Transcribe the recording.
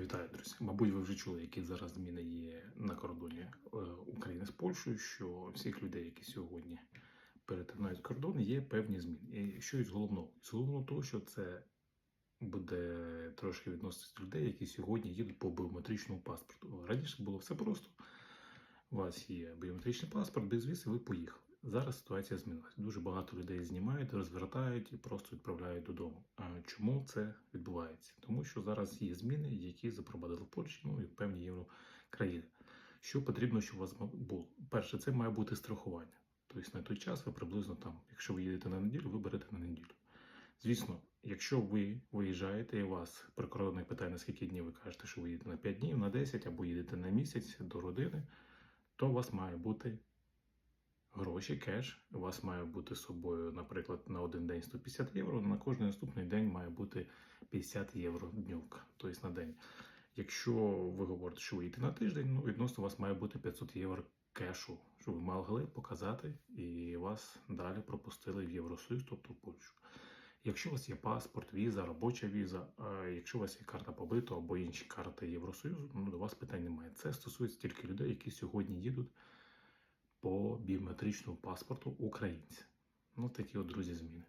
Вітаю, друзі. Мабуть, ви вже чули, які зараз зміни є на кордоні е, України з Польщею, що всіх людей, які сьогодні перетинають кордон, є певні зміни. І що із головного? З головного того, що це буде трошки відноситися людей, які сьогодні їдуть по біометричному паспорту. Раніше було все просто. У вас є біометричний паспорт, без віз, і ви поїхали. Зараз ситуація змінилася. Дуже багато людей знімають, розвертають і просто відправляють додому. А чому це відбувається? Тому що зараз є зміни, які запровадили Польщі, ну і певні єврокраїни. Що потрібно, щоб у вас було? Перше, це має бути страхування. Тобто на той час ви приблизно там, якщо ви їдете на неділю, ви берете на неділю. Звісно, якщо ви виїжджаєте і вас прикордонник питає, на скільки днів ви кажете, що ви їдете на 5 днів, на 10 або їдете на місяць до родини, то у вас має бути гроші, кеш. У вас має бути з собою, наприклад, на один день 150 євро, на кожен наступний день має бути 50 євро днювка, тобто на день. Якщо ви говорите, що ви їдете на тиждень, ну відносно у вас має бути 500 євро кешу, щоб ви могли показати і вас далі пропустили в Євросоюз, тобто в Польщу. Якщо у вас є паспорт, віза, робоча віза, а якщо у вас є карта побиту або інші карти Євросоюзу, ну до вас питань немає. Це стосується тільки людей, які сьогодні їдуть по біометричному паспорту українця. Ну такі от друзі зміни.